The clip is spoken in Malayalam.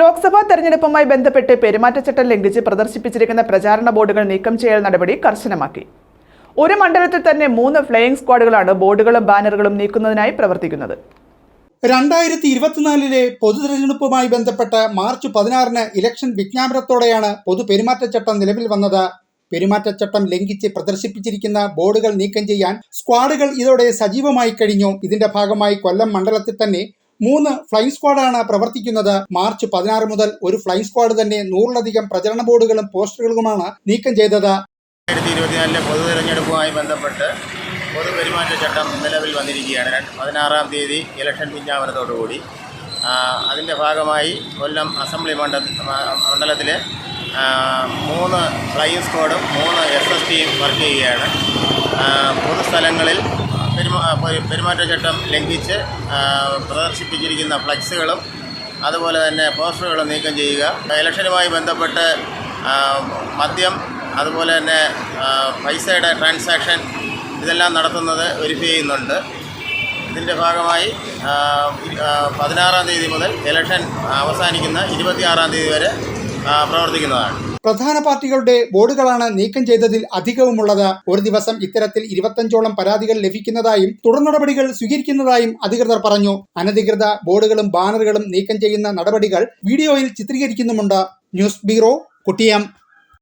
ലോക്സഭാ തെരഞ്ഞെടുപ്പുമായി ബന്ധപ്പെട്ട് പെരുമാറ്റച്ചട്ടം ലംഘിച്ച് പ്രദർശിപ്പിച്ചിരിക്കുന്ന പ്രചാരണ ബോർഡുകൾ നീക്കം ചെയ്യൽ നടപടി കർശനമാക്കി. ഒരു മണ്ഡലത്തിൽ തന്നെ മൂന്ന് ഫ്ലൈയിംഗ് സ്ക്വാഡുകളാണ് ബോർഡുകളും ബാനറുകളും നീക്കുന്നതിനായി പ്രവർത്തിക്കുന്നത്. രണ്ടായിരത്തി ഇരുപത്തിനാലിലെ പൊതു തെരഞ്ഞെടുപ്പുമായി ബന്ധപ്പെട്ട് മാർച്ച് പതിനാറിന് ഇലക്ഷൻ വിജ്ഞാപനത്തോടെയാണ് പൊതു പെരുമാറ്റച്ചട്ടം നിലവിൽ വന്നത്. പെരുമാറ്റച്ചട്ടം ലംഘിച്ച് പ്രദർശിപ്പിച്ചിരിക്കുന്ന ബോർഡുകൾ നീക്കം ചെയ്യാൻ സ്ക്വാഡുകൾ ഇതോടെ സജീവമായി കഴിഞ്ഞു. ഇതിന്റെ ഭാഗമായി കൊല്ലം മണ്ഡലത്തിൽ തന്നെ മൂന്ന് ഫ്ലൈ സ്ക്വാഡാണ് പ്രവർത്തിക്കുന്നത്. മാർച്ച് പതിനാറ് മുതൽ ഒരു ഫ്ലൈ സ്ക്വാഡ് തന്നെ നൂറിലധികം പ്രചരണ ബോർഡുകളും പോസ്റ്ററുകളുമാണ് നീക്കം ചെയ്തത്. രണ്ടായിരത്തി ഇരുപത്തിനാലിലെ പൊതു ബന്ധപ്പെട്ട് പൊതുപെരുമാറ്റച്ചട്ടം നിലവിൽ വന്നിരിക്കുകയാണ്. പതിനാറാം തീയതി ഇലക്ഷൻ വിജ്ഞാപനത്തോടുകൂടി അതിന്റെ ഭാഗമായി കൊല്ലം അസംബ്ലി മണ്ഡ മണ്ഡലത്തിൽ മൂന്ന് ഫ്ലൈ സ്ക്വാഡും മൂന്ന് എസ് എസ് ടിയും വർക്ക് ചെയ്യുകയാണ്. പൊതുസ്ഥലങ്ങളിൽ പെരുമാറ്റച്ചട്ടം ലംഘിച്ച് പ്രദർശിപ്പിച്ചിരിക്കുന്ന ഫ്ലക്സുകളും അതുപോലെ തന്നെ പോസ്റ്ററുകളും നീക്കം ചെയ്യുക. ഇലക്ഷനുമായി ബന്ധപ്പെട്ട് മദ്യം അതുപോലെ തന്നെ പൈസയുടെ ട്രാൻസാക്ഷൻ ഇതെല്ലാം നടത്തുന്നത് വെരിഫൈ ചെയ്യുന്നുണ്ട്. ഇതിന്റെ ഭാഗമായി പതിനാറാം തീയതി മുതൽ ഇലക്ഷൻ അവസാനിക്കുന്ന ഇരുപത്തിയാറാം തീയതി വരെ പ്രവർത്തിക്കുന്നതാണ്. പ്രധാന പാർട്ടികളുടെ ബോർഡുകളാണ് നീക്കം ചെയ്തതിൽ അധികവുമുള്ളത്. ഒരു ദിവസം ഇത്തരത്തിൽ ഇരുപത്തഞ്ചോളം പരാതികൾ ലഭിക്കുന്നതായും തുടർ നടപടികൾ സ്വീകരിക്കുന്നതായും അധികൃതർ പറഞ്ഞു. അനധികൃത ബോർഡുകളും ബാനറുകളും നീക്കം ചെയ്യുന്ന നടപടികൾ വീഡിയോയിൽ ചിത്രീകരിക്കുന്നുമുണ്ട്. News bureau കുട്ടിയം.